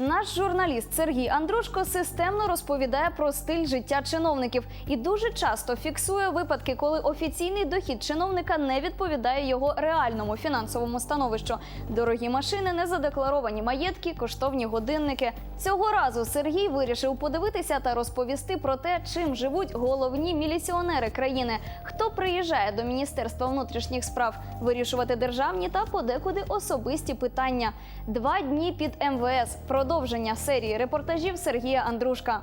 Наш журналіст Сергій Андрушко системно розповідає про стиль життя чиновників і дуже часто фіксує випадки, коли офіційний дохід чиновника не відповідає його реальному фінансовому становищу. Дорогі машини, незадекларовані маєтки, коштовні годинники. Цього разу Сергій вирішив подивитися та розповісти про те, чим живуть головні міліціонери країни, хто приїжджає до міністерства внутрішніх справ вирішувати державні та подекуди особисті питання. Два дні під МВС. Продовження серії репортажів Сергія Андрушка.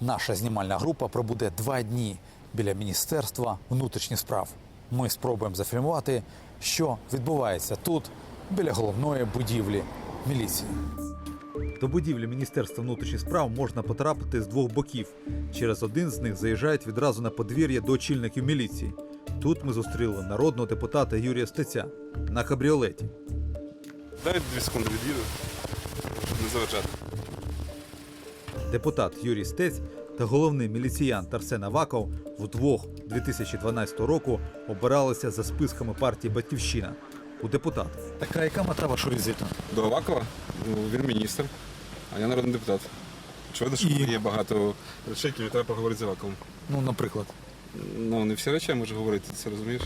Наша знімальна група пробуде два дні біля Міністерства внутрішніх справ. Ми спробуємо зафільмувати, що відбувається тут, біля головної будівлі міліції. До будівлі Міністерства внутрішніх справ можна потрапити з двох боків. Через один з них заїжджають відразу на подвір'я до очільників міліції. Тут ми зустріли народного депутата Юрія Стеця на кабріолеті. Дай дві секунди від'їду, щоб не заважати. Депутат Юрій Стець та головний міліціянт Арсен Аваков вдвох 2012 року обиралися за списками партії Батьківщина у депутати. Така яка мета вашого візиту? До Авакова ну, він міністр, а я народний депутат. Очевидно, що І- є багато речей, які треба поговорити з Аваковим. Ну, наприклад, Ну, не всі речі я можу говорити, це розумієш?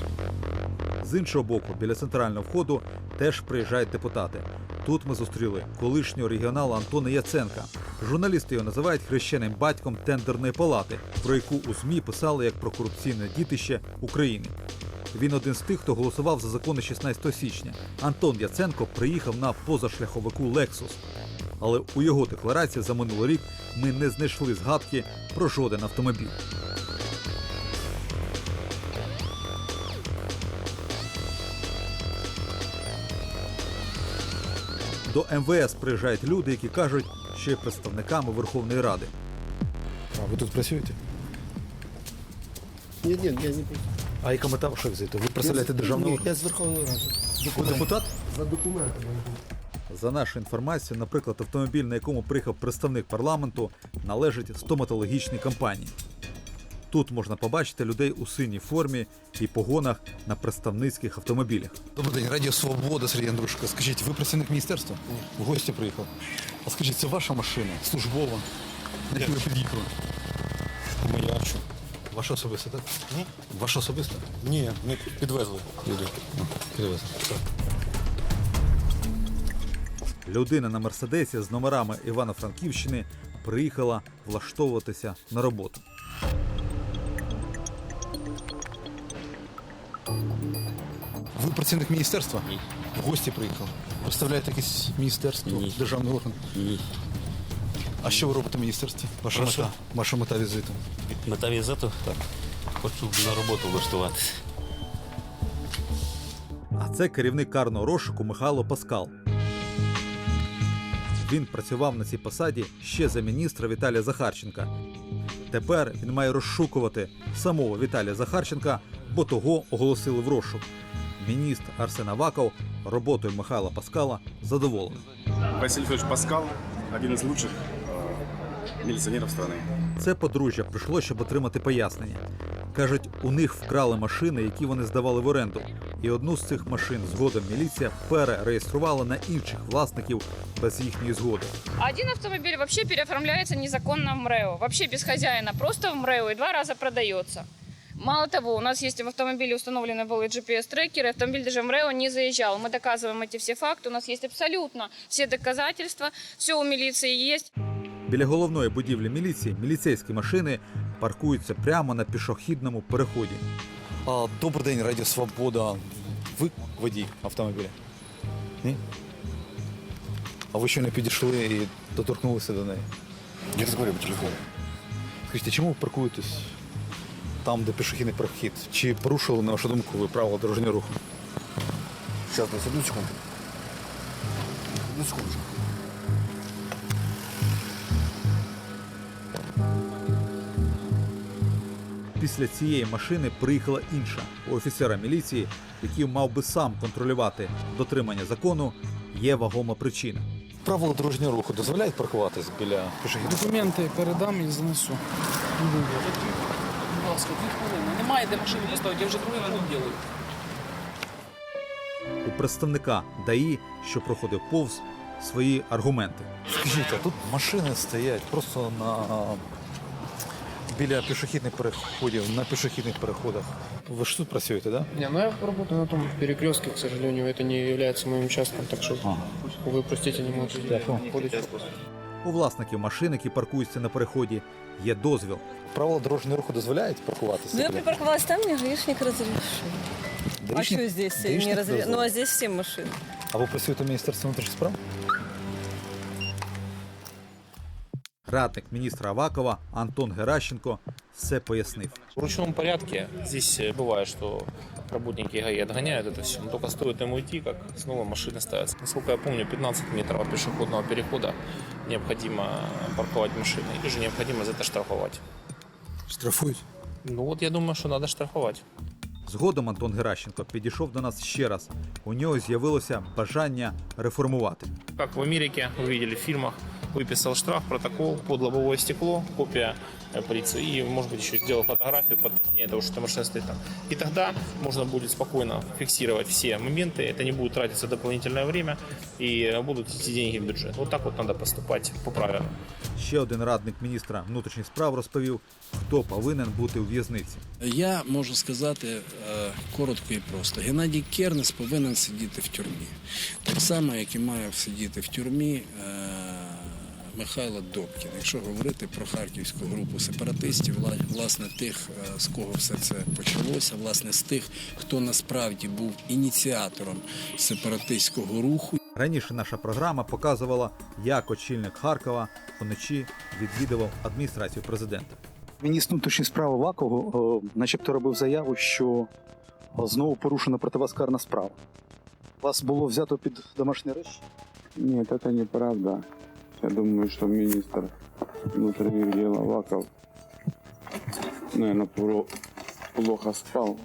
з іншого боку, біля центрального входу теж приїжджають депутати. Тут ми зустріли колишнього регіонала Антона Яценка. Журналісти його називають хрещеним батьком тендерної палати, про яку у ЗМІ писали як про корупційне дітище України. Він один з тих, хто голосував за закони 16 січня. Антон Яценко приїхав на позашляховику Lexus. Але у його декларації за минулий рік ми не знайшли згадки про жоден автомобіль. До МВС приїжджають люди, які кажуть, що є представниками Верховної Ради. А ви тут працюєте? Нет, нет, я не А яка мета вашого візиту? Ви представляєте державну Ні, я з Верховної Ради. Ви депутат? За документами. За нашою інформацією, наприклад, автомобіль, на якому приїхав представник парламенту, належить стоматологічній компанії. Тут можна побачити людей у синій формі і погонах на представницьких автомобілях. Добрий день, Радіо Свобода, Сергій Андрушко. Скажіть, ви працівник міністерства? Ні. В гості приїхав. А скажіть, це ваша машина? Службова? На яку ви під'їхали? Моя що? Ваша особиста, так? Ні. Ваша особиста? Ні, не підвезли люди. Підвезли. Людина на мерседесі з номерами Івано-Франківщини приїхала влаштовуватися на роботу. Ви працівник міністерства? Ні. В гості приїхав. Представляєте якесь міністерство, Ні. державний орган? Ні. А що ви робите в міністерстві? Ваша Прошу? мета? Ваша мета візиту? Мета візиту? Так. Хочу на роботу влаштуватися. А це керівник карного розшуку Михайло Паскал. Він працював на цій посаді ще за міністра Віталія Захарченка. Тепер він має розшукувати самого Віталія Захарченка, бо того оголосили в розшук. Міністр Арсен Аваков роботою Михайла Паскала задоволений. Василь Федорович Паскал – один із лучших э, милиционеров страны. Це подружжя прийшло, щоб отримати пояснення. Кажуть, у них вкрали машини, які вони здавали в оренду. І одну з цих машин згодом міліція перереєструвала на інших власників без їхньої згоди. Один автомобиль вообще переоформляется незаконно в МРЭО. Вообще без хозяина, просто в МРЭО и два раза продается. Мало того, у нас есть в автомобиле установлены были GPS-трекеры, автомобиль даже в МРЭО не заезжал. Мы доказываем эти все факты, у нас есть абсолютно все доказательства, все у милиции есть. Біля головної будівлі міліції міліцейські машини паркуються прямо на пішохідному переході. А, добрий день, Радіо Свобода. Ви водій автомобіля? Ні? А ви що не підійшли і доторкнулися до неї? Я розмовляю по телефону. Скажіть, чому ви паркуєтесь там, де пішохідний перехід? Чи порушили, на вашу думку, ви правила дорожнього руху? Зараз, на одну секунду. Одну секунду. Після цієї машини приїхала інша у офіцера міліції, який мав би сам контролювати дотримання закону. Є вагома причина. Правила дорожнього руху дозволяють паркуватись біля пішохідних? Документи передам і занесу. Будь ласка, дві хвилини. Немає де машину поставити, я вже другий минут роблю. представника ДАІ, що проходив повз, свої аргументи. Скажіть, а тут машини стоять просто на біля пішохідних переходів, на пішохідних переходах. Ви ж тут працюєте, так? Да? Не, ну я работаю на том перекрестке, к сожалению, это не является моим участком, так что вы, простите, не можете ходить. У власників машин, які паркуються на переході, є дозвіл. Правила дорожнього руху дозволяють паркуватися? Ну, я біля? припарковалась там, мне гаишник разрешил. А Даїшник- что здесь даїшник не разрешил? дозволив? Ну, а здесь все машины. А ви працюєте в Міністерстві внутрішніх справ? Радник міністра Авакова Антон Геращенко все пояснив. В ручном порядке здесь э, бывает, что работники ГАИ отгоняют это все. Но только стоит им уйти, как снова машины ставятся. Насколько я помню, 15 метров от пешеходного перехода необходимо парковать машины. Или же необходимо за это штрафовать. Штрафують. Ну вот я думаю, что надо штрафовать. Згодом Антон Геращенко підійшов до нас ще раз. У нього з'явилося бажання реформувати. Как в Америке, вы видели в фильмах, выписал штраф, протокол под лобовое стекло, копия э, полиции и, может быть, еще сделал фотографию, подтверждение того, что эта машина стоит там. И тогда можно будет спокойно фиксировать все моменты, это не будет тратиться дополнительное время и э, будут идти деньги в бюджет. Вот так вот надо поступать по правилам. Ще один радник міністра внутрішніх справ розповів, хто повинен бути у в'язниці. Я можу сказати е, коротко і просто. Геннадій Кернес повинен сидіти в тюрмі. Так само, як і має сидіти в тюрмі е, Михайло Добкін. Якщо говорити про харківську групу сепаратистів, власне тих, е, з кого все це почалося, власне з тих, хто насправді був ініціатором сепаратистського руху. Раніше наша програма показувала, як очільник Харкова вночі відвідував адміністрацію президента. Міністр внутрішніх справ Аваков, начебто робив заяву, що знову порушена проти вас карна справа. Вас було взято під домашній арешт? Нет, это неправда. Я думаю, что министр внутренних дел Аваков, наверное, плохо спал